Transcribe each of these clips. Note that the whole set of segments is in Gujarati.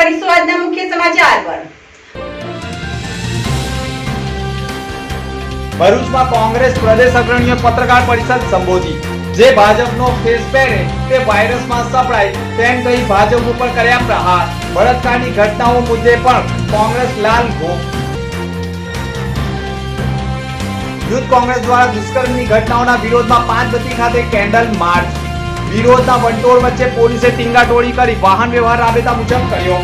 કરીશું આજના મુખ્ય સમાચાર પર. ભરૂચમાં કોંગ્રેસ પ્રદેશ અગ્રણીઓ પત્રકાર પરિષદ સંબોધી. જે ભાજપનો ફેસ પહેરે તે વાયરસમાં સપડાય તેમ કહી ભાજપ ઉપર કર્યા પ્રહાર. બળાત્કારની ઘટનાઓ મુદ્દે પણ કોંગ્રેસ લાલ ઘો યુથ કોંગ્રેસ દ્વારા દુષ્કર્મની ઘટનાઓના વિરોધમાં પાંચ પાંચબત્તી ખાતે કેન્ડલ માર્ચ. વિરોધના વંટોળ વચ્ચે પોલીસે ટીંગાટોળી કરી વાહન વ્યવહાર રાબેતા મુજબ કર્યો.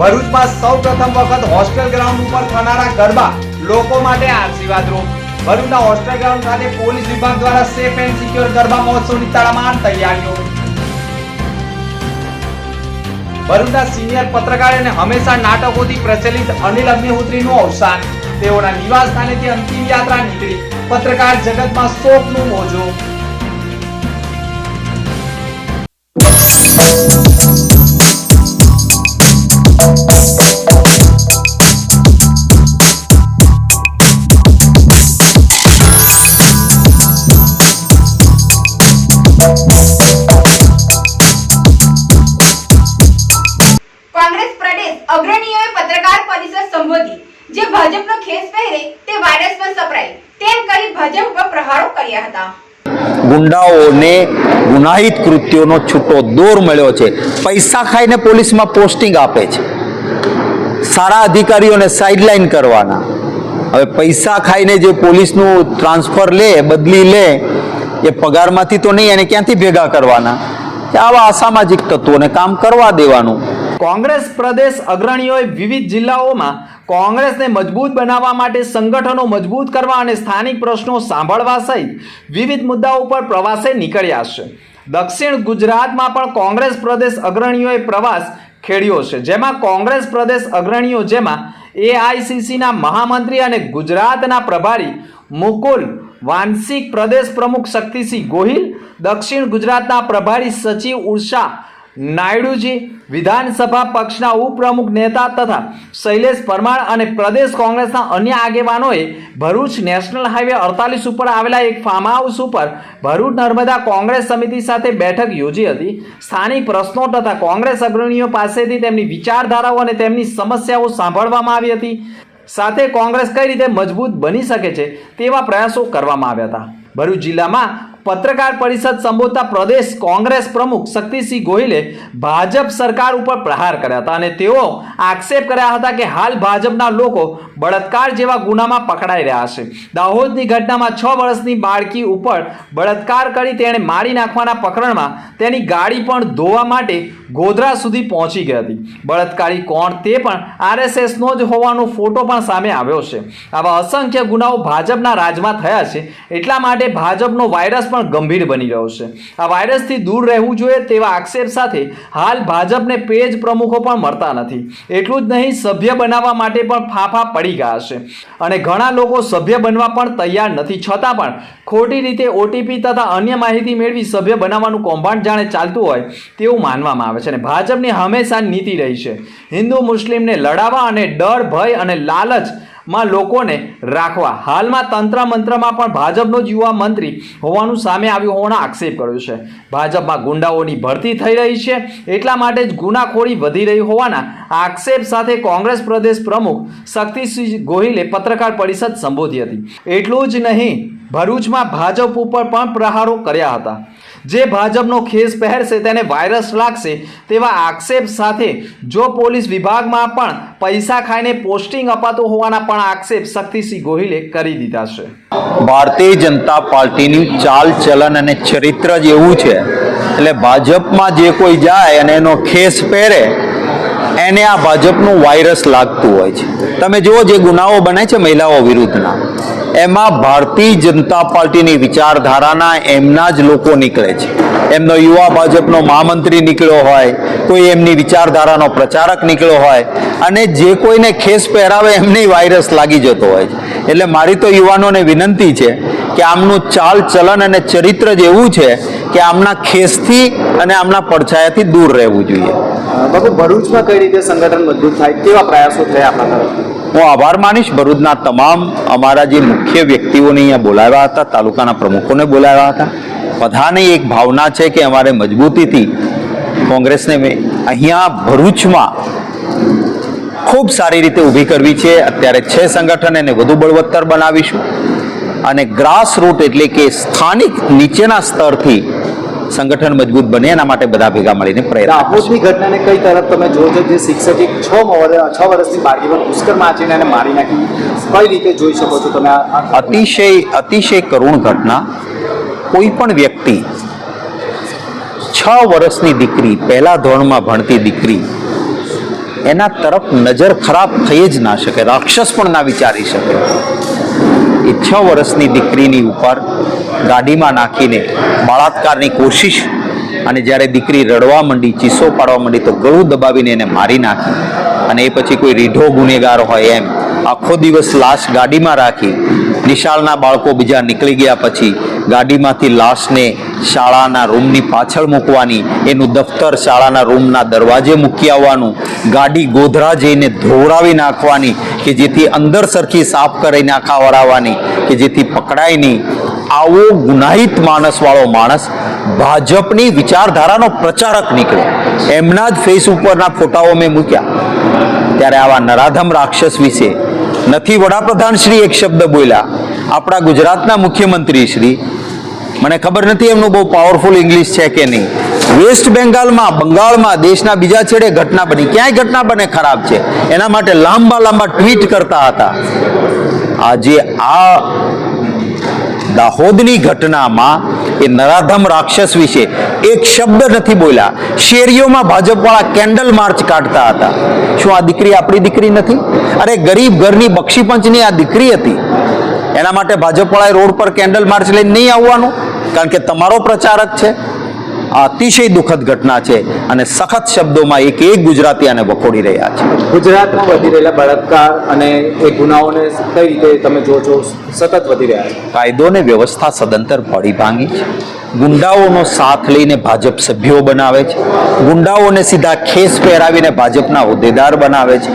ભરૂચમાં સૌ પ્રથમ વખત હોસ્ટેલ ગ્રાઉન્ડ ઉપર થનારા ગરબા લોકો માટે આશીર્વાદરૂપ. ભરૂચના હોસ્ટેલ ગ્રાઉન્ડ ખાતે પોલીસ વિભાગ દ્વારા સેફ એન્ડ સિક્યોર ગરબા મહોત્સવની તડામાર તૈયારીઓ. ભરૂચના સિનિયર પત્રકાર અને હંમેશા નાટકોથી પ્રચલિત અનિલ અગ્નિહોત્રીનું અવસાન. તેઓના નિવાસ સ્થાનેથી અંતિમ યાત્રા નીકળી. પત્રકાર જગતમાં શોકનું મોજો. ગુંડાઓને ગુનાહિત કૃત્યોનો છૂટો દોર મળ્યો છે. પૈસા ખાઈને પોલીસમાં પોસ્ટિંગ આપે છે. સારા અધિકારીઓને સાઇડલાઇન કરવાના. હવે પૈસા ખાઈને જે પોલીસનું ટ્રાન્સફર લે, બદલી લે, એ પગારમાંથી તો નહીં, એને ક્યાંથી ભેગા કરવાના? આવા અસામાજિક તત્વોને કામ કરવા દેવાનું. કોંગ્રેસ પ્રદેશ અગ્રણીઓએ વિવિધ જિલ્લાઓમાં કોંગ્રેસને મજબૂત બનાવવા માટે સંગઠનો મજબૂત કરવા અને સ્થાનિક પ્રશ્નો સાંભળવા સહિત વિવિધ મુદ્દાઓ પર પ્રવાસે નીકળ્યા છે. દક્ષિણ ગુજરાતમાં પણ કોંગ્રેસ પ્રદેશ અગ્રણીઓએ પ્રવાસ ખેડ્યો છે. જેમાં કોંગ્રેસ પ્રદેશ અગ્રણીઓ જેમાં એઆઈસીસીના મહામંત્રી અને ગુજરાતના પ્રભારી મુકુલ વાંશિક પ્રદેશ પ્રમુખ શક્તિસિંહ ગોહિલ, દક્ષિણ ગુજરાતના પ્રભારી સચિવ ઉષા નાયડુજી વિધાનસભા પક્ષના ઉપપ્રમુખ નેતા તથા શૈલેષ પરમાર અને પ્રદેશ કોંગ્રેસના અન્ય આગેવાનોએ ભરૂચ નેશનલ હાઈવે અડતાલીસ ઉપર આવેલા એક ફાર્મ હાઉસ ઉપર ભરૂચ નર્મદા કોંગ્રેસ સમિતિ સાથે બેઠક યોજી હતી. સ્થાનિક પ્રશ્નો તથા કોંગ્રેસ અગ્રણીઓ પાસેથી તેમની વિચારધારાઓ અને તેમની સમસ્યાઓ સાંભળવામાં આવી હતી. સાથે કોંગ્રેસ કઈ રીતે મજબૂત બની શકે છે તેવા પ્રયાસો કરવામાં આવ્યા હતા. ભરૂચ જિલ્લામાં પત્રકાર પરિષદ સંબોધતા પ્રદેશ કોંગ્રેસ પ્રમુખ શક્તિસિંહ ગોહિલે ભાજપ સરકાર ઉપર પ્રહાર કર્યા હતા અને તેઓ આક્ષેપ કર્યા હતા કે હાલ ભાજપના લોકો બળાત્કાર જેવા ગુનામાં પકડાઈ રહ્યા છે. દાહોદની ઘટનામાં છ વર્ષની બાળકી ઉપર બળાત્કાર કરી તેણે મારી નાખવાના પ્રકરણમાં તેની ગાડી પણ ધોવા માટે ગોધરા સુધી પહોંચી ગઈ હતી. બળાત્કારી કોણ તે પણ આરએસએસનો જ હોવાનો ફોટો પણ સામે આવ્યો છે. આવા અસંખ્ય ગુનાઓ ભાજપના રાજમાં થયા છે. એટલા માટે ભાજપનો વાયરસ પણ ગંભીર બની રહ્યો છે. આ વાયરસથી દૂર રહેવું જોઈએ તેવા આક્ષેપ સાથે હાલ ભાજપને પેજ પ્રમુખો પણ મળતા નથી. એટલું જ નહીં, સભ્ય બનાવવા માટે પણ ફાફા પડી ગયા છે. અને ઘણા લોકો સભ્ય બનવા પણ તૈયાર નથી. છતાં પણ ખોટી રીતે ઓટીપી તથા અન્ય માહિતી મેળવી સભ્ય બનાવવાનું કૌભાંડ જાણે ચાલતું હોય તેવું માનવામાં આવે છે અને ભાજપની હંમેશા નીતિ રહી છે. હિન્દુ મુસ્લિમને લડાવવા અને ડર, ભય અને લાલચ માં લોકોને રાખવા. હાલમાં તંત્ર મંત્રમાં પણ ભાજપનો જ યુવા મંત્રી હોવાનું સામે આવ્યું હોવાનો આક્ષેપ કર્યો છે. ભાજપમાં ગુંડાઓની ભરતી થઈ રહી છે. એટલા માટે જ ગુનાખોરી વધી રહી હોવાના આક્ષેપ સાથે કોંગ્રેસ પ્રદેશ પ્રમુખ શક્તિસિંહ ગોહિલે પત્રકાર પરિષદ સંબોધી હતી. એટલું જ નહીં, ભરૂચમાં ભાજપ ઉપર પણ પ્રહારો કર્યા હતા. જે ભાજપનો ખેસ પહેરશે તેને વાયરસ લાગશે તેવા આક્ષેપ સાથે જો પોલીસ વિભાગમાં પણ પૈસા ખાઈને પોસ્ટિંગ અપાતું હોવાના પણ આક્ષેપ શક્તિસિંહ ગોહિલે કરી દીધા છે. ભારતીય જનતા પાર્ટીની ચાલ ચલન અને ચરિત્ર જ એવું છે. એટલે ભાજપમાં જે કોઈ જાય અને એનો ખેસ પહેરે, એને આ ભાજપનું વાયરસ લાગતું હોય છે. તમે જુઓ જે ગુનાઓ બને છે મહિલાઓ વિરુદ્ધના. એમાં ભારતીય જનતા પાર્ટીની વિચારધારાના એમના જ લોકો નીકળે છે. એમનો યુવા ભાજપનો મહામંત્રી નીકળ્યો હોય, કોઈ એમની વિચારધારાનો પ્રચારક નીકળ્યો હોય, અને જે કોઈને ખેસ પહેરાવે એમને વાયરસ લાગી જતો હોય છે. એટલે મારી તો યુવાનોને વિનંતી છે કે આમનું ચાલ ચલન અને ચરિત્ર જ એવું છે કે આમના ખેસથી અને આમના પડછાયાથી દૂર રહેવું જોઈએ. બાબુ ભરૂચમાં કઈ રીતે સંગઠન મજબૂત થાય? કેવા પ્રયાસો થયા આપણા તરફ હું આભાર માનીશ. ભરૂચના તમામ અમારા જે મુખ્ય વ્યક્તિઓને અહીંયા બોલાવ્યા હતા તાલુકાના પ્રમુખોને બોલાવ્યા હતા. બધાની એક ભાવના છે કે અમારે મજબૂતીથી કોંગ્રેસને અહીંયા ભરૂચમાં ખૂબ સારી રીતે ઊભી કરવી છે. અત્યારે છે સંગઠન એને વધુ બળવત્તર બનાવીશું. અને ગ્રાસ રૂટ એટલે કે સ્થાનિક નીચેના સ્તરથી સંગઠન મજબૂત બને એના માટે બધા ભેગા મળીને પ્રયત્ન. દાહોદની ઘટનાને કઈ તરફ તમે જોજો જે શિક્ષકે છ છ વર્ષની બાળકી પર પુષ્કર માચીને એને મારી નાખી. કઈ રીતે જોઈ શકો છો તમે અતિશય અતિશય કરુણ ઘટના. કોઈ પણ વ્યક્તિ છ વર્ષની દીકરી પહેલા ધોરણમાં ભણતી દીકરી એના તરફ નજર ખરાબ થઈ જ ના શકે, રાક્ષસ પણ ના વિચારી શકે. એ છ વર્ષની દીકરીની ઉપર ગાડીમાં નાખીને બળાત્કારની કોશિશ અને જ્યારે દીકરી રડવા માંડી, ચીસો પાડવા માંડી, તો ગળું દબાવીને એને મારી નાખી. અને એ પછી કોઈ રીઢો ગુનેગાર હોય એમ. આખો દિવસ લાશ ગાડીમાં રાખી નિશાળના બાળકો બીજા નીકળી ગયા પછી ગાડીમાંથી લાશને શાળાના રૂમની પાછળ મૂકવાની, એનું દફતર શાળાના રૂમના દરવાજે મૂકી આવવાનું, ગાડી ગોધરા જઈને ધોવરાવી નાખવાની, કે જેથી અંદર સરખી સાફ કરીને નાખા વળાવવાની કે જેથી પકડાય નહીં આવો ગુનાહિત માણસવાળો માણસ ભાજપની વિચારધારાનો પ્રચારક નીકળ્યો એમના જ ફેસ ઉપરના ફોટાઓ મેં મૂક્યા. ત્યારે આવા નરાધમ રાક્ષસ વિશે નથી વડાપ્રધાન શ્રી એક શબ્દ બોલ્યા. આપણા ગુજરાતના મુખ્યમંત્રી શ્રી. મને ખબર નથી એમનું બહુ પાવરફુલ ઇંગ્લિશ છે કે નહીં. વેસ્ટ બેંગાલમાં બંગાળમાં, દેશના બીજા છેડે ઘટના બની. ક્યાંય ઘટના બને ખરાબ છે? એના માટે લાંબા લાંબા ટ્વીટ કરતા હતા. આજે આ દાહોદની ઘટનામાં એ નરાધમ રાક્ષસ વિશે એક શબ્દ નથી બોલ્યા. શેરીઓમાં ભાજપવાળા કેન્ડલ માર્ચ કાઢતા હતા. શું આ દીકરી આપણી દીકરી નથી? અરે ગરીબ ઘરની બક્ષીપંચની આ દીકરી હતી. એના માટે ભાજપવાળાએ રોડ પર કેન્ડલ માર્ચ લઈને નહીં આવવાનું? કારણ કે તમારો પ્રચારક છે. આ અતિશય દુઃખદ ઘટના છે અને સખત શબ્દોમાં એક એક ગુજરાતી આને વખોડી રહ્યા છે. ગુજરાતમાં વધી રહેલા બળાત્કાર અને એ ગુનાઓને કઈ રીતે તમે જો છો સતત વધી રહ્યા છે. કાયદો ને વ્યવસ્થા સદંતર પડી ભાંગી છે. ગુંડાઓનો સાથ લઈને ભાજપ સભ્યો બનાવે છે. ગુંડાઓને સીધા ખેસ પહેરાવીને ભાજપના હોદ્દેદાર બનાવે છે.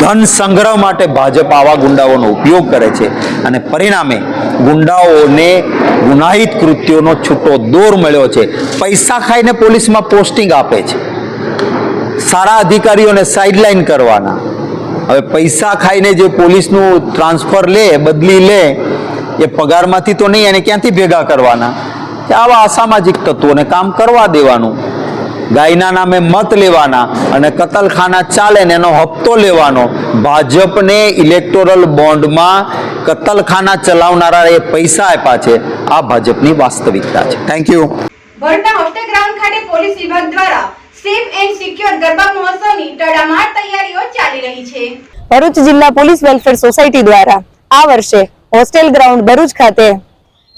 ધન સંગ્રહ માટે ભાજપ આવા ગુંડાઓનો ઉપયોગ કરે છે અને પરિણામે ગુંડાઓને ગુનાહિત કૃત્યોનો છૂટો દોર મળ્યો છે. પૈસા ખાઈને પોલીસમાં પોસ્ટિંગ આપે છે. સારા અધિકારીઓને સાઇડલાઇન કરવાના. હવે પૈસા ખાઈને જે પોલીસનું ટ્રાન્સફર લે, બદલી લે, એ પગારમાંથી તો નહીં, એને ક્યાંથી ભેગા કરવાના? કે આવા અસામાજિક તત્વોને કામ કરવા દેવાનું. ગાયના નામે મત લેવાના અને કતલખાના ચાલે ને એનો હપ્તો લેવાનો. ભાજપને ઇલેક્ટોરલ બોન્ડમાં કતલખાના ચલાવનારા એ પૈસા આપ્યા છે. આ ભાજપની વાસ્તવિકતા છે. થેન્ક યુ ભરના હોસ્ટેલ ગ્રાઉન્ડ ખાતે પોલીસ વિભાગ દ્વારા સેફ એન્ડ સિક્યોર ગરબા મહોત્સવની તડામાર તૈયારીઓ ચાલી રહી છે. ભરૂચ જિલ્લા પોલીસ વેલફેર સોસાયટી દ્વારા આ વર્ષે હોસ્ટેલ ગ્રાઉન્ડ ભરૂચ ખાતે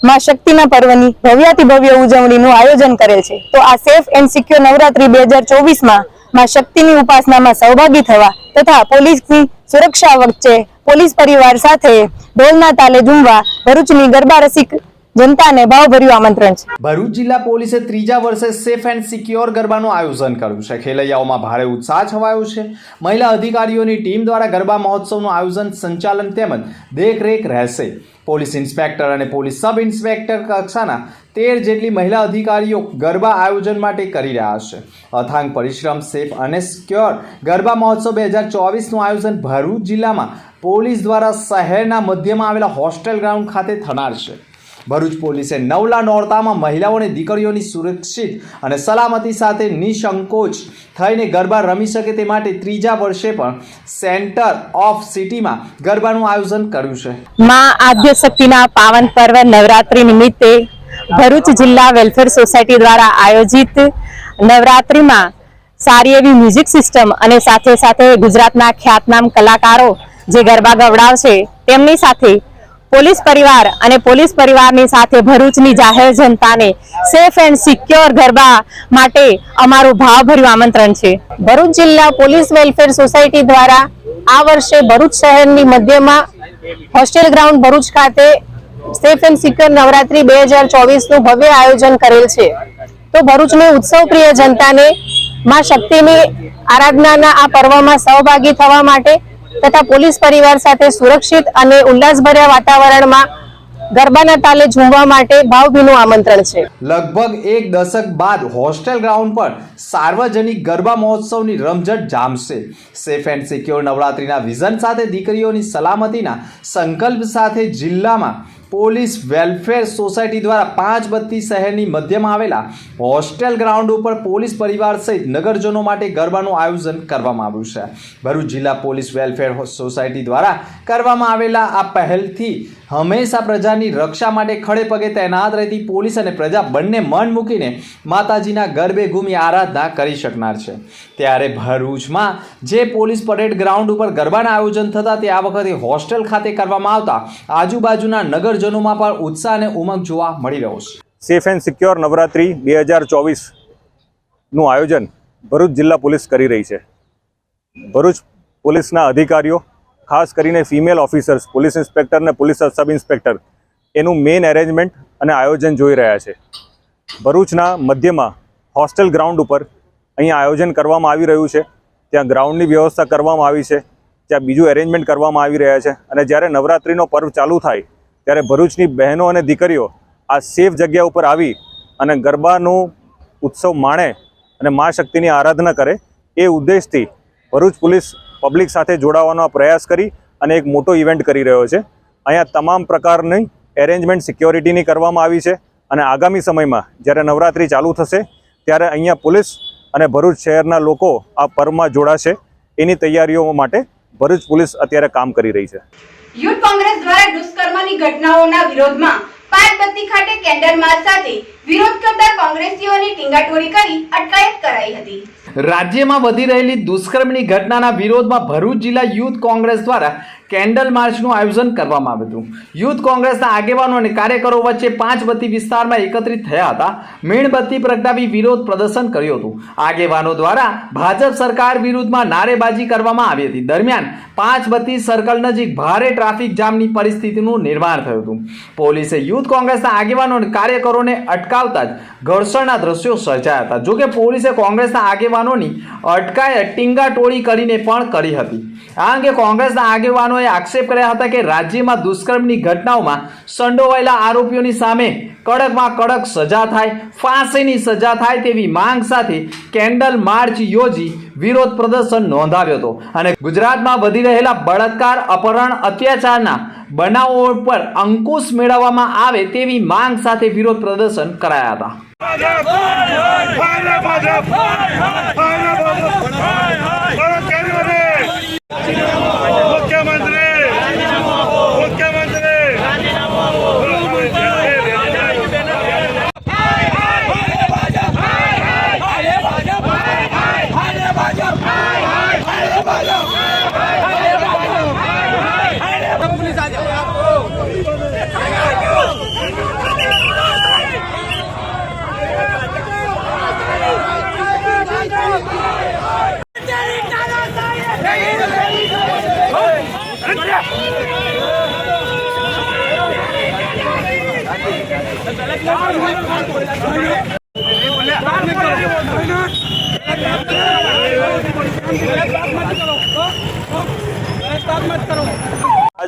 માં શક્તિના પર્વની ભવ્યાતિ ભવ્ય ઉજવણીનું આયોજન કરેલ છે. તો આ સેફ એન્ડ સિક્યોર નવરાત્રી બે હજાર ચોવીસમાં માં શક્તિની ઉપાસનામાં સહભાગી થવા તથા પોલીસની સુરક્ષા વચ્ચે પોલીસ પરિવાર સાથે ઢોલના તાલે ઝૂમવા ભરૂચની ગરબા રસિક જનતાને ભાવભર્યું આમંત્રણ છે. ભરૂચ જિલ્લા પોલીસે ત્રીજા વર્ષે સેફ એન્ડ સિક્યોર ગરબાનું આયોજન કર્યું છે. ખેલૈયાઓમાં ભારે ઉત્સાહ છવાયો છે. મહિલા અધિકારીઓની ટીમ દ્વારા ગરબા મહોત્સવનું આયોજન, સંચાલન તેમજ દેખરેખ રહેશે. પોલીસ ઇન્સ્પેક્ટર અને પોલીસ સબ ઇન્સ્પેક્ટર કક્ષાના તેર જેટલી મહિલા અધિકારીઓ ગરબા આયોજન માટે કરી રહ્યા છે. અથાંગ પરિશ્રમ, સેફ અને સિક્યોર ગરબા મહોત્સવ બે હજાર ચોવીસનું આયોજન ભરૂચ જિલ્લામાં પોલીસ દ્વારા શહેરના મધ્યમાં આવેલા હોસ્ટેલ ગ્રાઉન્ડ ખાતે થનાર છે. ભરૂચ પોલીસે નવલા નોરતામાં મહિલાઓ અને દીકરીઓની સુરક્ષિત અને સલામતી સાથે નિસંકોચ થઈને ગરબા રમી શકે તે માટે ત્રીજા વર્ષે પણ સેન્ટર ઓફ સિટીમાં ગરબાનું આયોજન કર્યું છે. મા આદ્ય શક્તિના પાવન પર્વ નવરાત્રી નિમિત્તે ભરૂચ જિલ્લા વેલફેર સોસાયટી દ્વારા આયોજિત નવરાત્રિમાં સારી એવી મ્યુઝિક સિસ્ટમ અને સાથે સાથે ગુજરાતના ખ્યાતનામ કલાકારો જે ગરબા ગવડાવશે તેમની સાથે પોલીસ પરિવાર અને પોલીસ પરિવારની સાથે ભરૂચની જાહેર જનતાને સેફ એન્ડ સિક્યોર ગરબા માટે અમારું ભાવભર્યું આમંત્રણ છે. ભરૂચ જિલ્લા પોલીસ વેલફેર સોસાયટી દ્વારા આ વર્ષે ભરૂચ શહેરની મધ્યમાં હોસ્ટેલ ગ્રાઉન્ડ ભરૂચ ખાતે સેફ એન્ડ સિક્યોર નવરાત્રી બે હજાર ચોવીસનું ભવ્ય આયોજન કરેલ છે. તો ભરૂચની ઉત્સવ પ્રિય જનતાને માં શક્તિની આરાધનાના આ પર્વમાં સહભાગી થવા માટે તથા પોલીસ પરિવાર સાથે સુરક્ષિત અને ઉલ્લાસભર્યા વાતાવરણમાં ગરબાના તાલે ઝૂમવા માટે ભાવભીનું આમંત્રણ છે. લગભગ એક દશક બાદ હોસ્ટેલ ગ્રાઉન્ડ પર સાર્વજનિક ગરબા મહોત્સવની રમઝટ જામશે. સેફ એન્ડ સિક્યોર નવરાત્રીના વિઝન સાથે દીકરીઓની સલામતીના સંકલ્પ સાથે જિલ્લામાં પોલીસ વેલફેર સોસાયટી દ્વારા પાંચ બત્તી શહેરની મધ્યમાં આવેલા હોસ્ટેલ ગ્રાઉન્ડ ઉપર પોલીસ પરિવાર સહિત નગરજનો માટે ગરબાનું આયોજન કરવામાં આવ્યું છે. ભરૂચ જિલ્લા પોલીસ વેલફેર સોસાયટી દ્વારા કરવામાં આવેલા આ પહેલથી હંમેશા પ્રજાની રક્ષા માટે ખડે પગે તૈનાત રહેતી પોલીસ અને પ્રજા બંને મન મૂકીને માતાજીના ગરબે ઘૂમી આરાધના કરી શકનાર છે. ત્યારે ભરૂચમાં જે પોલીસ પરેડ ગ્રાઉન્ડ ઉપર ગરબાના આયોજન થતા તે આ વખતે હોસ્ટેલ ખાતે કરવામાં આવતા આજુબાજુના નગરજનોમાં પણ ઉત્સાહ અને ઉમંગ જોવા મળી રહ્યો છે. સેફ એન્ડ સિક્યોર નવરાત્રી બે હજાર ચોવીસનું આયોજન ભરૂચ જિલ્લા પોલીસ કરી રહી છે. ભરૂચ પોલીસના અધિકારીઓ, ખાસ કરીને ફિમેલ ઓફિસર્સ, પોલીસ ઇન્સ્પેક્ટર અને પોલીસ સબ ઇન્સ્પેક્ટર, એનું મેઇન એરેન્જમેન્ટ અને આયોજન જોઈ રહ્યા છે. ભરૂચના મધ્યમાં હોસ્ટેલ ગ્રાઉન્ડ ઉપર અહીંયા આયોજન કરવામાં આવી રહ્યું છે. ત્યાં ગ્રાઉન્ડની વ્યવસ્થા કરવામાં આવી છે. ત્યાં બીજું એરેન્જમેન્ટ કરવામાં આવી રહ્યા છે. અને જ્યારે નવરાત્રિનો પર્વ ચાલુ થાય ત્યારે ભરૂચની બહેનો અને દીકરીઓ આ સેફ જગ્યા ઉપર આવી અને ગરબાનું ઉત્સવ માણે અને મા શક્તિની આરાધના કરે એ ઉદ્દેશથી ભરૂચ પોલીસ પબ્લિક સાથે જોડાવાનો પ્રયાસ કરી અને એક મોટો ઇવેન્ટ કરી રહ્યો છે. અહીંયા તમામ પ્રકારની એરેન્જમેન્ટ સિક્યોરિટીની કરવામાં આવી છે અને આગામી સમયમાં જ્યારે નવરાત્રિ ચાલુ થશે ત્યારે અહીંયા પોલીસ અને ભરૂચ શહેરના લોકો આ પર્વમાં જોડાશે. એની તૈયારીઓ માટે ભરૂચ પોલીસ અત્યારે કામ કરી રહી છે. યુથ કોંગ્રેસ દ્વારા દુષ્કર્મની ઘટનાઓના વિરોધમાં પાનબત્તી ખાતે કેન્ડલ માર્ચ સાથે વિરોધ કરતા કોંગ્રેસીઓની ટીંગાટોળી કરી અટકાયત કરાઈ હતી. રાજ્યમાં વધી રહેલી દુષ્કર્મની ઘટનાના વિરોધમાં ભરૂચ જિલ્લા યુથ કોંગ્રેસ દ્વારા કેન્ડલ માર્ચનું આયોજન કરવામાં આવ્યું હતું. યુથ કોંગ્રેસના આગેવાનો અને કાર્યકરો વચ્ચે પાંચ બત્તી વિસ્તારમાં એકત્રિત થયા હતા. મીણબત્તી પ્રગટાવી વિરોધ પ્રદર્શન કર્યું હતું. આગેવાનો દ્વારા ભાજપ સરકાર વિરુદ્ધમાં નારેબાજી કરવામાં આવી હતી. દરમિયાન પાંચ બત્તી સર્કલ નજીક ભારે ટ્રાફિક જામની પરિસ્થિતિનું નિર્માણ થયું હતું. પોલીસે યુથ કોંગ્રેસના આગેવાનો અને કાર્યકરોને અટકાવતા જ ઘર્ષણના દ્રશ્યો સર્જાયા હતા. જોકે પોલીસે કોંગ્રેસના આગેવાનોની અટકાયત ટીંગાટોળી કરીને પણ કરી હતી. આ અંગે કોંગ્રેસના આગેવાનોએ આક્ષેપ કર્યા હતા કે રાજ્યમાં દુષ્કર્મની ઘટનાઓમાં સંડોવાયેલા આરોપીઓની સામે કડકમાં કડક સજા થાય, ફાંસીની સજા થાય તેવી માંગ સાથે કેન્ડલ માર્ચ યોજી વિરોધ પ્રદર્શન નોંધાવ્યો હતો. અને ગુજરાતમાં વધી રહેલા બળાત્કાર, અપહરણ, અત્યાચારના બનાવો પર અંકુશ મેળવવામાં આવે તેવી માંગ સાથે વિરોધ પ્રદર્શન કરાયા હતા.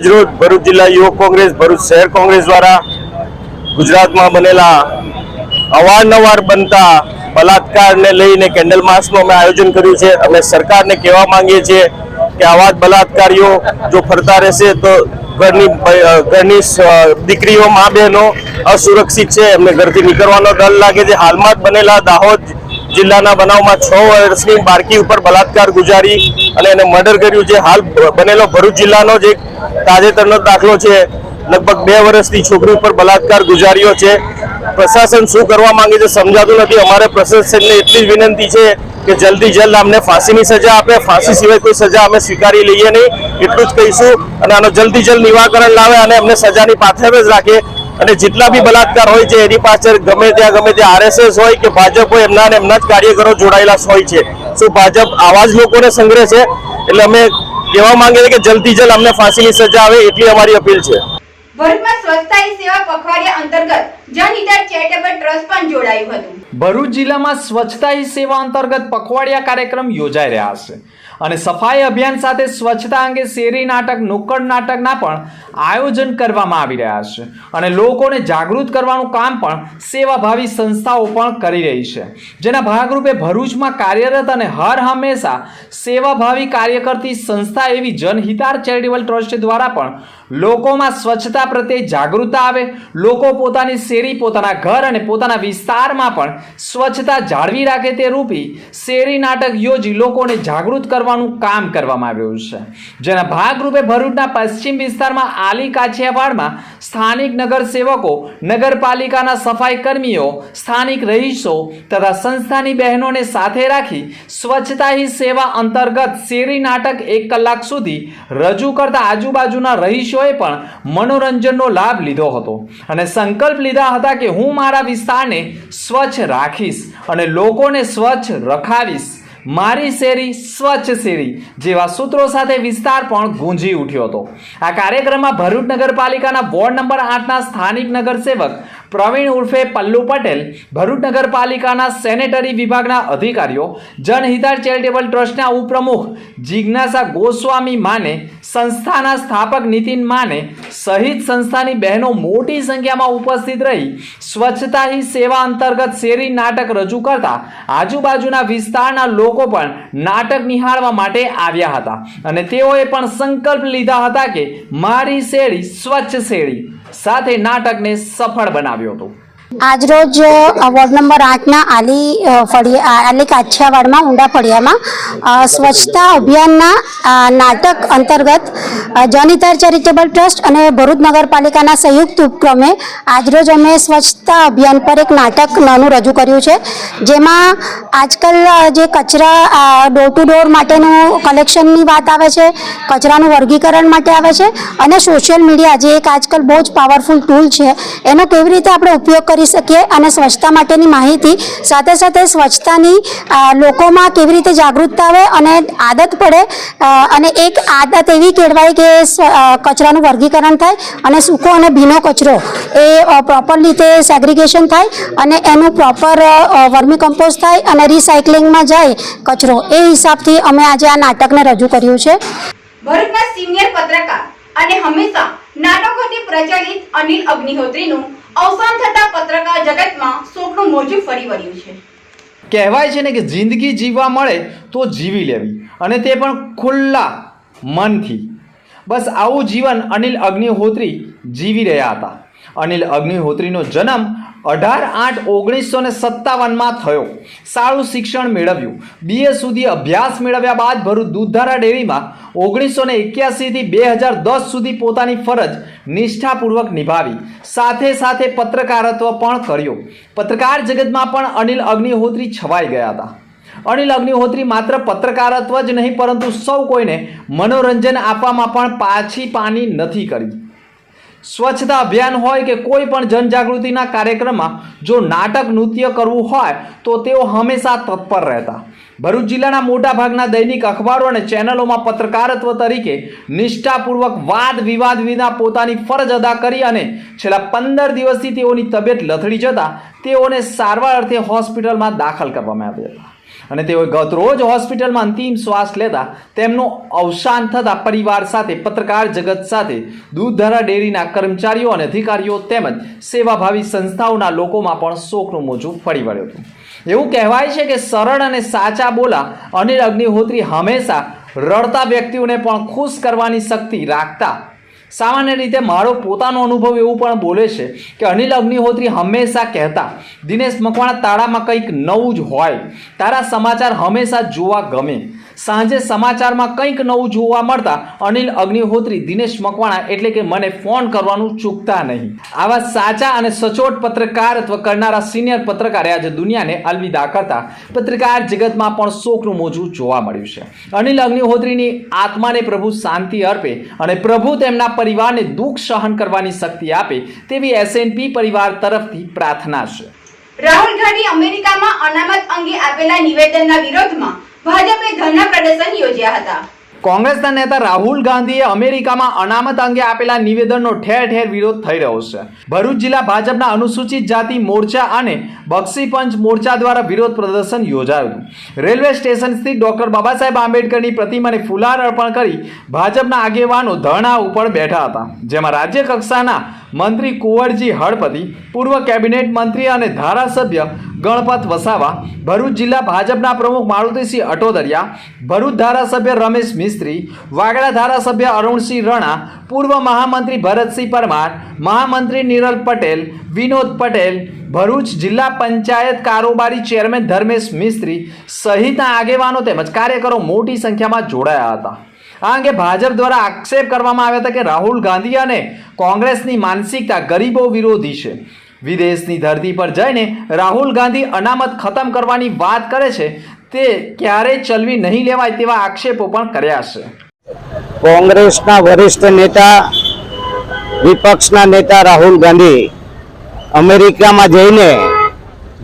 આજરોજ ભરૂચ જિલ્લા યુવક કોંગ્રેસ, ભરૂચ શહેર કોંગ્રેસ દ્વારા ગુજરાતમાં બનેલા અવારનવાર બનતા બલાત્કારને લઈને કેન્ડલ માર્ચનું અમે આયોજન કર્યું છે. અમે સરકારને કહેવા માંગીએ છીએ કે આવા બલાત્કારીઓ જો ફરતા રહેશે તો ઘરની ઘરની દીકરીઓ મા બહેનો અસુરક્ષિત છે. એમને ઘરથી નીકળવાનો ડર લાગે છે. હાલમાં જ બનેલા દાહોદ જિલ્લાના બનાવમાં છ વર્ષની બાળકી ઉપર બલાત્કાર ગુજારી અને એને મર્ડર કર્યું. જે હાલ બનેલો ભરૂચ જિલ્લાનો જ તાજેતરનો દાખલો છે. લગભગ બે વર્ષની છોકરી ઉપર બલાત્કાર ગુજાર્યો છે. પ્રશાસન શું કરવા માંગે છે સમજાતું નથી. અમારે પ્રશાસનને એટલી જ વિનંતી છે કે જલ્દી જલ્દ અમને ફાંસીની સજા આપે. ફાંસી સિવાય કોઈ સજા અમે સ્વીકારી લઈએ નહીં. એટલું જ કહીશું અને આનો જલ્દી જલ્દ નિવાકરણ લાવે અને અમને સજાની પાછળ જ રાખે. અને જેટલા બી બલાત્કાર હોય છે એની પાછળ ગમે ત્યાં ગમે ત્યાં આરએસએસ હોય કે ભાજપ હોય એમના ને એમના જ કાર્યકરો જોડાયેલા હોય છે. શું ભાજપ આવા જ લોકોને સંગ્રહ છે. એટલે અમે કહેવા માંગે છે કે જલ્દી જલ્દ અમને ફાંસીની સજા આવે એટલી અમારી અપીલ છે. ભરૂચમાં સ્વચ્છતા સેવા પખવાડિયા અંતર્ગત જનહિતાર ચેરિટેબલ ટ્રસ્ટ પણ જોડાયું હતું. ભરૂચ જિલ્લામાં સ્વચ્છતા સેવા અંતર્ગત પખવાડિયા કાર્યક્રમ યોજાઈ રહ્યા છે. અને સફાઈ અભિયાન સાથે સ્વચ્છતા અંગે શેરી નાટક, નુક્કડ નાટકના પણ આયોજન કરવામાં આવી રહ્યા છે. અને લોકોને જાગૃત કરવાનું કામ પણ સેવાભાવી સંસ્થાઓ પણ કરી રહી છે. જેના ભાગરૂપે ભરૂચમાં કાર્યરત અને હર હંમેશા સેવાભાવી કાર્ય કરતી સંસ્થા એવી જનહિતાર ચેરિટેબલ ટ્રસ્ટ દ્વારા પણ લોકોમાં સ્વચ્છતા પ્રત્યે જાગૃતતા આવે, લોકો પોતાની શેરી, પોતાના ઘર અને પોતાના વિસ્તારમાં પણ સ્વચ્છતા જાળવી રાખે તે રૂપી શેરી નાટક યોજી લોકોને જાગૃત કરવાનું કામ કરવામાં આવ્યું છે. જેના ભાગરૂપે ભરૂચના પશ્ચિમ વિસ્તારમાં આલી કાછિયાવાડમાં સ્થાનિક નગરસેવકો, નગરપાલિકાના સફાઈ કર્મીઓ સ્થાનિક રહીશો તથા સંસ્થાની બહેનોને સાથે રાખી સ્વચ્છતા હી સેવા અંતર્ગત શેરી નાટક એક કલાક સુધી રજૂ કરતા આજુબાજુના રહીશોએ પણ મનોરંજનનો લાભ લીધો હતો. અને સંકલ્પ લીધા હતા કે હું મારા વિસ્તારને સ્વચ્છ રાખીશ અને લોકોને સ્વચ્છ રખાવીશ. મારી શેરી, સ્વચ્છ શેરી જેવા સૂત્રો સાથે વિસ્તાર પણ ગુંજી ઉઠ્યો હતો. આ કાર્યક્રમમાં ભરૂચ નગરપાલિકાના વોર્ડ નંબર આઠના સ્થાનિક નગરસેવક પ્રવીણ ઉર્ફે પલ્લુ પટેલ, ભરૂચ નગરપાલિકાના સેનેટરી વિભાગના અધિકારીઓ, જનહિતાર ચેરિટેબલ ટ્રસ્ટના ઉપપ્રમુખ જિજ્ઞાસા ગોસ્વામી માને, સંસ્થાના સ્થાપક નીતિન માને, સહિત સંસ્થાની બહેનો મોટી સંખ્યામાં ઉપસ્થિત રહી સ્વચ્છતા હી સેવા અંતર્ગત શેરી નાટક રજૂ કરતા આજુબાજુના વિસ્તારના લોકો પણ નાટક નિહાળવા માટે આવ્યા હતા. અને તેઓએ પણ સંકલ્પ લીધા હતા કે મારી શેરી સ્વચ્છ શેરી સાથે નાટકને સફળ બનાવ્યું હતો. આજરોજ રોજ વોર્ડ નંબર આઠના આલી ફળિયા આલી કાછિયાવાડમાં ઊંડા ફળિયામાં સ્વચ્છતા અભિયાનના નાટક અંતર્ગત અ, ચેરિટેબલ ટ્રસ્ટ અને ભરૂચ નગરપાલિકાના સંયુક્ત ઉપક્રમે આજરોજ અમે સ્વચ્છતા અભિયાન પર એક નાટક નાનું રજૂ કર્યું છે. જેમાં આજકાલ જે કચરા ડોર ટુ ડોર માટેનું કલેક્શનની વાત આવે છે કચરાનું વર્ગીકરણ માટે આવે છે અને સોશિયલ મીડિયા જે એક આજકાલ બહુ જ પાવરફુલ ટૂલ છે એનો કેવી રીતે આપણે ઉપયોગ કરી શકીએ અને સ્વચ્છતા માટેની માહિતી સાથે સાથે સ્વચ્છતાની લોકોમાં કેવી રીતે જાગૃતતા આવે અને આદત પડે અને એક આદત એવી કેળવાય કે કચરાનું વર્ગીકરણ થાય અને સૂકો અને ભીનો કચરો એ પ્રોપર રીતે સેગ્રિગેશન થાય અને એનું પ્રોપર વર્મી કમ્પોઝ થાય અને રિસાયકલિંગમાં જાય કચરો. એ હિસાબથી અમે આજે આ નાટકને રજૂ કર્યું છે. ભરૂચના સિનિયર પત્રકાર અને હંમેશા નાટકોથી પ્રચલિત અનિલ અગ્નિહોત્રીનું અવસાન થતા પત્રકાર જગતમાં શોકનું મોજું ફરી વળ્યું છે. કહેવાય છે ને કે જિંદગી જીવવા મળે તો જીવી લેવી અને તે પણ ખુલ્લા મનથી. બસ આવું જીવન અનિલ અગ્નિહોત્રી જીવી રહ્યા હતા. અનિલ અગ્નિહોત્રીનો જન્મ અઢાર આઠ ઓગણીસો ને સત્તાવનમાં થયો. સારું શિક્ષણ મેળવ્યું. બીએ સુધી અભ્યાસ મેળવ્યા બાદ ભરૂચ દૂધધારા ડેરીમાં ઓગણીસો ને એક્યાસીથી બે હજાર દસ સુધી પોતાની ફરજ નિષ્ઠાપૂર્વક નિભાવી. સાથે સાથે પત્રકારત્વ પણ કર્યો. પત્રકાર જગતમાં પણ અનિલ અગ્નિહોત્રી છવાઈ ગયા હતા. અનિલ અગ્નિહોત્રી માત્ર પત્રકારત્વ જ નહીં, પરંતુ સૌ કોઈને મનોરંજન આપવામાં પણ પાછી પાની નથી કરી. સ્વચ્છતા અભિયાન હોય કે કોઈ પણ જનજાગૃતિના કાર્યક્રમમાં જો નાટક નૃત્ય કરવું હોય, તો તેઓ હંમેશા તત્પર રહેતા. ભરૂચ જિલ્લાના મોટાભાગના દૈનિક અખબારો અને ચેનલોમાં પત્રકારત્વ તરીકે નિષ્ઠાપૂર્વક વાદ વિવાદ વિના પોતાની ફરજ અદા કરી અને છેલ્લા પંદર દિવસથી તેઓની તબિયત લથડી જતા તેઓને સારવાર અર્થે હોસ્પિટલમાં દાખલ કરવામાં આવ્યા હતા. અને તેઓએ ગત રોજ હોસ્પિટલમાં અંતિમ શ્વાસ લેતા તેમનું અવસાન થતા પરિવાર સાથે, પત્રકાર જગત સાથે, દૂધધારા ડેરીના કર્મચારીઓ અને અધિકારીઓ તેમજ સેવાભાવી સંસ્થાઓના લોકોમાં પણ શોકનું મોજું ફરી વળ્યું હતું. એવું કહેવાય છે કે સરળ અને સાચા બોલા અનિલ અગ્નિહોત્રી હંમેશા રડતા વ્યક્તિઓને પણ ખુશ કરવાની શક્તિ રાખતા સામાન્ય રીતે મારો પોતાનો અનુભવ એવું પણ બોલે છે કે અનિલ અગ્નિહોત્રી હંમેશા કહેતા, દિનેશ મકવાણા તારામાં કંઈક નવું જ હોય. તારા સમાચાર હંમેશા જોવા ગમે. સાંજે સમાચારમાં કંઈક નવું જોવા મળતા અનિલ અગ્નિહોત્રી દિનેશ મકવાણા એટલે કે મને ફોન કરવાનું ચૂકતા નહીં. આવા સાચા અને સચોટ પત્રકારત્વ કરનારા સિનિયર પત્રકારે આજે દુનિયાને અલવિદા કરતા પત્રકાર જગતમાં પણ શોકનું મોજું જોવા મળ્યું છે. અનિલ અગ્નિહોત્રીની આત્માને પ્રભુ શાંતિ અર્પે અને પ્રભુ તેમના પરિવારને દુઃખ સહન કરવાની શક્તિ આપે તેવી એસએનપી પરિવાર તરફથી પ્રાર્થના છે. રાહુલ ગાંધી અમેરિકામાં અનામત અંગે આપેલા નિવેદનના વિરોધમાં ભાજપે ધરના પ્રદર્શન યોજ્યા હતા. કોંગ્રેસના નેતા રાહુલ ગાંધીએ અમેરિકામાં અનામત અંગે આપેલા નિવેદનનો ઠેર ઠેર વિરોધ થઈ રહ્યો છે. ભરૂચ જિલ્લા ભાજપના અનુસૂચિત જાતિ મોરચા અને બક્ષી પંચ મોરચા દ્વારા વિરોધ પ્રદર્શન યોજાયું રેલવે સ્ટેશન સ્થિત ડોક્ટર બાબા સાહેબ આંબેડકરની પ્રતિમાને ફુલાર અર્પણ કરી ભાજપના આગેવાનો ધરણા ઉપર બેઠા હતા, જેમાં રાજ્ય કક્ષાના મંત્રી કુંવરજી હળપતિ, પૂર્વ કેબિનેટ મંત્રી અને ધારાસભ્ય ગણપત વસાવા, ભરૂચ જિલ્લા ભાજપના પ્રમુખ મારુતિસિંહ અટોદરિયા, ભરૂચ ધારાસભ્ય રમેશ મિસ્ત્રી, વાગડા ધારાસભ્ય અરુણસિંહ રણા, પૂર્વ મહામંત્રી ભરતસિંહ પરમાર, મહામંત્રી નિરલ પટેલ, વિનોદ પટેલ, ભરૂચ જિલ્લા પંચાયત કારોબારી ચેરમેન ધર્મેશ મિસ્ત્રી સહિતના આગેવાનો તેમજ કાર્યકરો મોટી સંખ્યામાં જોડાયા હતા. આ અંગે ભાજપ દ્વારા આક્ષેપ કરવામાં આવ્યા હતા કે રાહુલ ગાંધી અને કોંગ્રેસની માનસિકતા ગરીબો વિરોધી છે. વિદેશની ધરતી પર જઈને રાહુલ ગાંધી અનામત ખતમ કરવાની વાત કરે છે, તે ક્યારેય ચલવી નહીં લેવાય તેવા આક્ષેપો પણ કર્યા છે. કોંગ્રેસના વરિષ્ઠ નેતા, વિપક્ષના નેતા રાહુલ ગાંધી અમેરિકામાં જઈને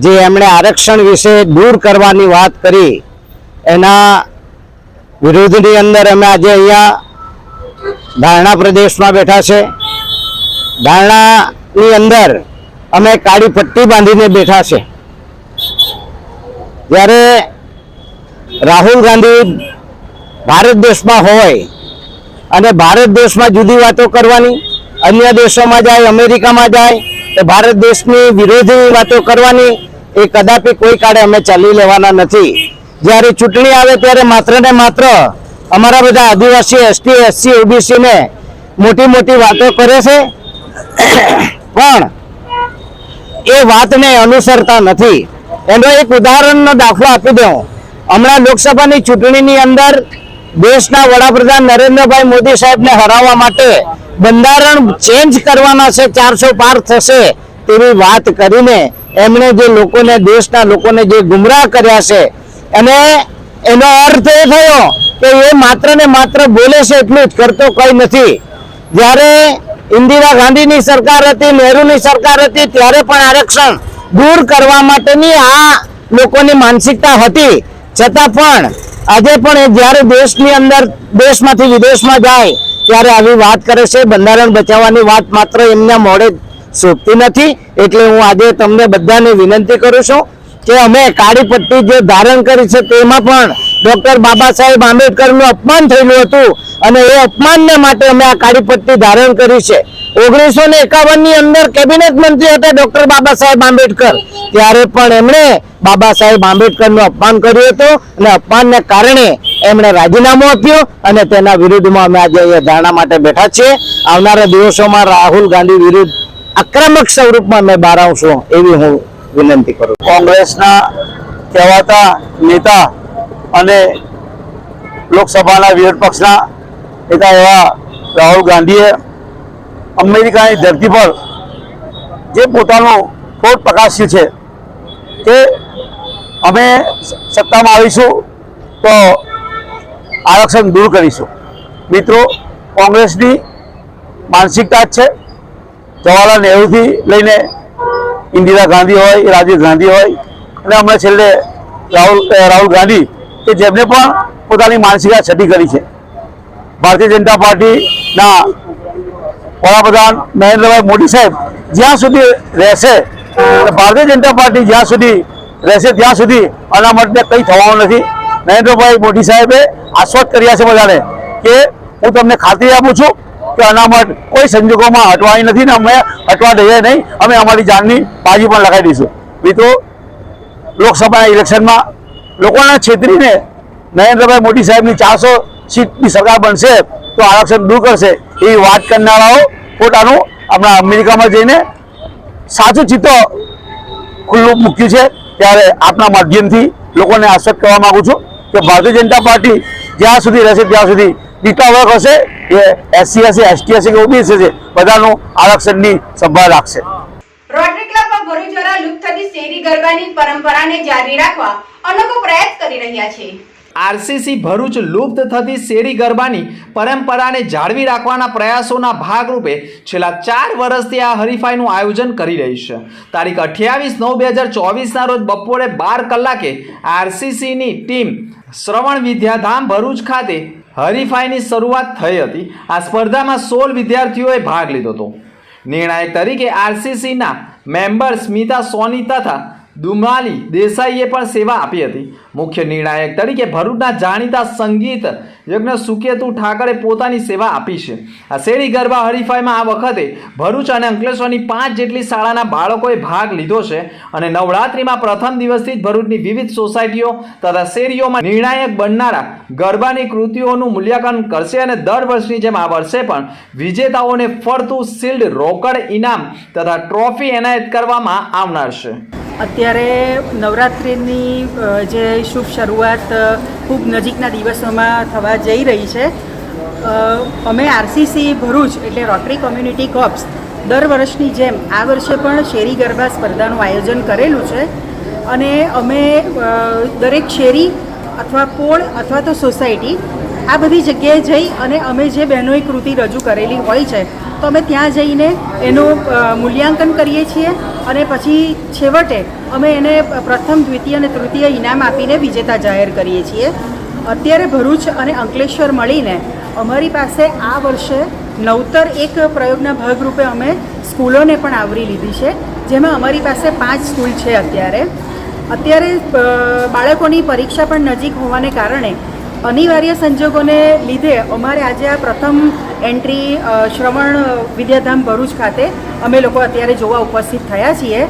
જે એમણે આરક્ષણ વિશે દૂર કરવાની વાત કરી, એના વિરોધની અંદર અમે આજે અહીંયા ધારણા પ્રદેશમાં બેઠા છે. ધારણાની અંદર અમે કાળી પટ્ટી બાંધીને બેઠા છે. જ્યારે રાહુલ ગાંધી ભારત દેશમાં હોય અને ભારત દેશમાં જુદી વાતો કરવાની, અન્ય દેશોમાં જાય, અમેરિકામાં જાય, તો ભારત દેશની વિરોધી વાતો કરવાની એ કદાપી કોઈ કાળે અમે ચાલી લેવાના નથી. જ્યારે ચૂંટણી આવે ત્યારે માત્ર ને માત્ર અમારા બધા આદિવાસી, એસટી, એસસી, ઓબીસી ને મોટી મોટી વાતો કરે છે. પણ એ વાતને અનુસરતા નથી. એનો એક ઉદાહરણનો દાખલો આપી દઉં. હમણાં લોકસભાની ચૂંટણીની અંદર દેશના વડાપ્રધાન નરેન્દ્રભાઈ મોદી સાહેબને હરાવવા માટે બંધારણ ચેન્જ કરવાના છે, ચારસો પાર થશે તેવી વાત કરીને એમણે જે લોકોને, દેશના લોકોને જે ગુમરાહ કર્યા છે અને એનો અર્થ એ થયો કે એ માત્ર ને માત્ર બોલે છે એટલું જ, કરતો કઈ નથી. જ્યારે ઇન્દિરા ગાંધીની સરકાર હતી, નહેરુની સરકાર હતી, ત્યારે પણ આરક્ષણ દૂર કરવા માટેની આ લોકોની માનસિકતા હતી. છતાં પણ આજે પણ એ જ્યારે દેશની અંદર, દેશમાંથી વિદેશમાં જાય, ત્યારે આવી વાત કરે છે. બંધારણ બચાવવાની વાત માત્ર એમના મોડે શોભતી નથી. એટલે હું આજે તમને બધાને વિનંતી કરું છું કે અમે કાળી પટ્ટી જે ધારણ કરી છે તેમાં પણ ડોક્ટર બાબા સાહેબ આંબેડકરનું અપમાન થયેલું હતું અને એ અપમાનને માટે અમે આ કાળી પટ્ટી ધારણ કરી છે. ઓગણીસો ને એકાવનની અંદર કેબિનેટ મંત્રી હતા ડોક્ટર બાબા સાહેબ આંબેડકર. ત્યારે પણ એમણે બાબા સાહેબ આંબેડકરનું અપમાન કર્યું હતું અને અપમાનને કારણે એમણે રાજીનામું આપ્યું અને તેના વિરુદ્ધમાં અમે આજે અહીંયા ધારણા માટે બેઠા છીએ. આવનારા દિવસોમાં રાહુલ ગાંધી વિરુદ્ધ આક્રમક સ્વરૂપમાં અમે બહાર આવશું એવી હું વિનંતી કરું કોંગ્રેસના કહેવાતા નેતા અને લોકસભાના વિરોધ પક્ષના નેતા એવા રાહુલ ગાંધીએ અમેરિકાની ધરતી પર જે પોતાનું ખોટ પ્રકાશ્યું છે કે અમે સત્તામાં આવીશું તો આરક્ષણ દૂર કરીશું. મિત્રો, કોંગ્રેસની માનસિકતા જ છે. જવાહરલાલ નહેરુથી લઈને ઇન્દિરા ગાંધી હોય, રાજીવ ગાંધી હોય, અને હમણાં છેલ્લે રાહુલ રાહુલ ગાંધી, કે જેમને પણ પોતાની માનસિકતા છતી કરી છે. ભારતીય જનતા પાર્ટીના વડાપ્રધાન નરેન્દ્રભાઈ મોદી સાહેબ જ્યાં સુધી રહેશે ભારતીય જનતા પાર્ટી જ્યાં સુધી રહેશે ત્યાં સુધી અનામતને કંઈ થવાનું નથી. નરેન્દ્રભાઈ મોદી સાહેબે આશ્વસ્ત કર્યા છે બધાને કે હું તમને ખાતરી આપું છું કે અનામત કોઈ સંજોગોમાં હટવાની નથી ને અમે હટવા દઈએ નહીં, અમે અમારી જાનની બાજી પણ લગાવી દઈશું. મિત્રો લોકસભાના ઇલેક્શનમાં લોકોના છેતરીને નરેન્દ્રભાઈ મોદી સાહેબની ચારસો સીટની સરકાર બનશે તો આરક્ષણ દૂર કરશે એવી વાત કરનારાઓ પોતાનું હમણાં અમેરિકામાં જઈને સાચું ચિત્ર ખુલ્લું મૂક્યું છે. ત્યારે આપના માધ્યમથી લોકોને આશ્વસ્ત કરવા માગું છું કે ભારતીય જનતા પાર્ટી જ્યાં સુધી રહેશે ત્યાં સુધી દીકરા વર્ગ હશે એ એસસી હશે એસટી હશે કે ઓબીસી હશે બધાનું આરક્ષણની સંભાળ રાખશે. રોટરી ક્લબમાં ભરૂચ દ્વારા લુપ્ત થતી શેરી ગરબાની પરંપરાને જારી રાખવા અનોખો પ્રયાસ કરી રહ્યા છે. આરસીસી ભરૂચ લુપ્ત થતી શેરી ગરબાની પરંપરાને જાળવી રાખવાના પ્રયાસોના ભાગરૂપે છેલ્લા ચાર વર્ષથી આ હરીફાઈનું આયોજન કરી રહી છે. તારીખ અઠ્યાવીસ નવ બે હજાર ચોવીસના રોજ બપોરે બાર કલાકે આરસીસીની ટીમ શ્રવણ વિદ્યાધામ ભરૂચ ખાતે હરીફાઈની શરૂઆત થઈ હતી. આ સ્પર્ધામાં સોળ વિદ્યાર્થીઓએ ભાગ લીધો હતો. નિર્ણાયક તરીકે આરસીસીના મેમ્બર સ્મિતા સોની તથા દુમાલી દેસાઈએ પણ સેવા આપી હતી. મુખ્ય નિર્ણાયક તરીકે ભરૂચના જાણીતા સંગીત યજ્ઞ સુકેતુ ઠાકરે પોતાની સેવા આપી છે. આ શેરી ગરબા હરીફાઈમાં આ વખતે ભરૂચ અને અંકલેશ્વરની પાંચ જેટલી શાળાના બાળકોએ ભાગ લીધો છે અને નવરાત્રિમાં પ્રથમ દિવસથી જ ભરૂચની વિવિધ સોસાયટીઓ તથા શેરીઓમાં નિર્ણાયક બનનારા ગરબાની કૃતિઓનું મૂલ્યાંકન કરશે અને દર વર્ષની જેમ આ વર્ષે પણ વિજેતાઓને ફરતું શિલ્ડ રોકડ ઇનામ તથા ટ્રોફી એનાયત કરવામાં આવનાર છે. અત્યારે નવરાત્રિની જે શુભ શરૂઆત ખૂબ નજીકના દિવસોમાં થવા જઈ રહી છે. અમે આરસીસી ભરૂચ એટલે રોટરી કોમ્યુનિટી કોપ્સ દર વર્ષની જેમ આ વર્ષે પણ શેરી ગરબા સ્પર્ધાનું આયોજન કરેલું છે. અને અમે દરેક શેરી અથવા પોળ અથવા તો સોસાયટી આ બધી જગ્યાએ જઈ અને અમે જે બહેનોએ કૃતિ રજૂ કરેલી હોય છે, તો અમે ત્યાં જઈને એનું મૂલ્યાંકન કરીએ છીએ અને પછી છેવટે અમે એને પ્રથમ, દ્વિતીય અને તૃતીય ઇનામ આપીને વિજેતા જાહેર કરીએ છીએ. અત્યારે ભરૂચ અને અંકલેશ્વર મળીને અમારી પાસે આ વર્ષે નવતર એક પ્રયોગના ભાગરૂપે અમે સ્કૂલોને પણ આવરી લીધી છે, જેમાં અમારી પાસે પાંચ સ્કૂલ છે અત્યારે. અત્યારે બાળકોની પરીક્ષા પણ નજીક હોવાને કારણે અનિવાર્ય સંજોગોને લીધે અમારે આજે આ પ્રથમ એન્ટ્રી શ્રવણ વિદ્યાધામ ભરૂચ ખાતે. અમે લોકો અત્યારે જોવા ઉપસ્થિત થયા છીએ.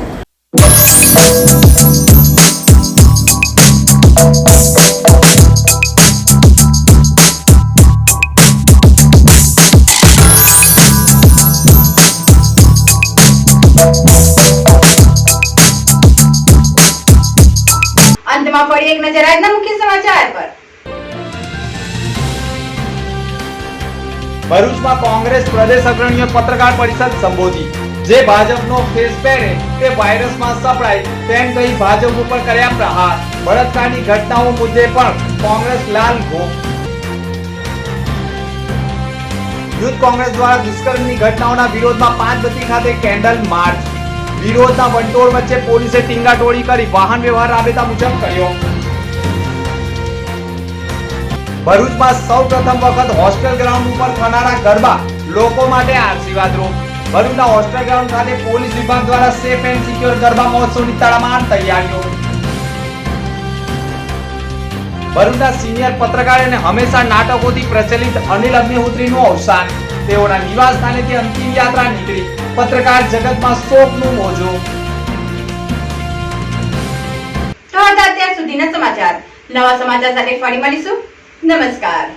અંતમાં ફરી એક નજર આજના મુખ્ય સમાચાર પર. ભરૂચમાં કોંગ્રેસ પ્રદેશ અગ્રણીઓ પત્રકાર પરિષદ સંબોધી. જે ભાજપનો ફેસ પહેરે તે વાયરસમાં સપડાય તેમ કહી ભાજપ ઉપર કર્યા પ્રહાર. બળાત્કારની ઘટનાઓ મુદ્દે પણ કોંગ્રેસ લાલ ઘોક યુથ કોંગ્રેસ દ્વારા દુષ્કર્મની ઘટનાઓના વિરોધમાં પાંચ પાંચબત્તી ખાતે કેન્ડલ માર્ચ. વિરોધના વંટોળ વચ્ચે પોલીસે ટીંગાટોળી કરી વાહન વ્યવહાર રાબેતા મુજબ કર્યો. ભરૂચમાં સૌ પ્રથમ વખત હોસ્ટેલ ગ્રાઉન્ડ ઉપર થનારા ગરબા લોકો માટે આશીર્વાદ રૂપ. ભરૂચના હોસ્ટેલ ગ્રાઉન્ડ ખાતે પોલીસ વિભાગ દ્વારા સેફ એન્ડ સિક્યોર ગરબા મહોત્સવની તડામાર તૈયારીઓ ભરૂચના સિનિયર પત્રકાર અને હંમેશા નાટકોથી પ્રચલિત અનિલ અગ્નિહોત્રીનું અવસાન. તેઓના નિવાસ સ્થાનેથી અંતિમ યાત્રા નીકળી. પત્રકાર જગતમાં શોકનું મોજું. તો હતા અત્યાર સુધીના સમાચાર. નવા સમાચાર સાથે ફરી મળીશું. नमस्कार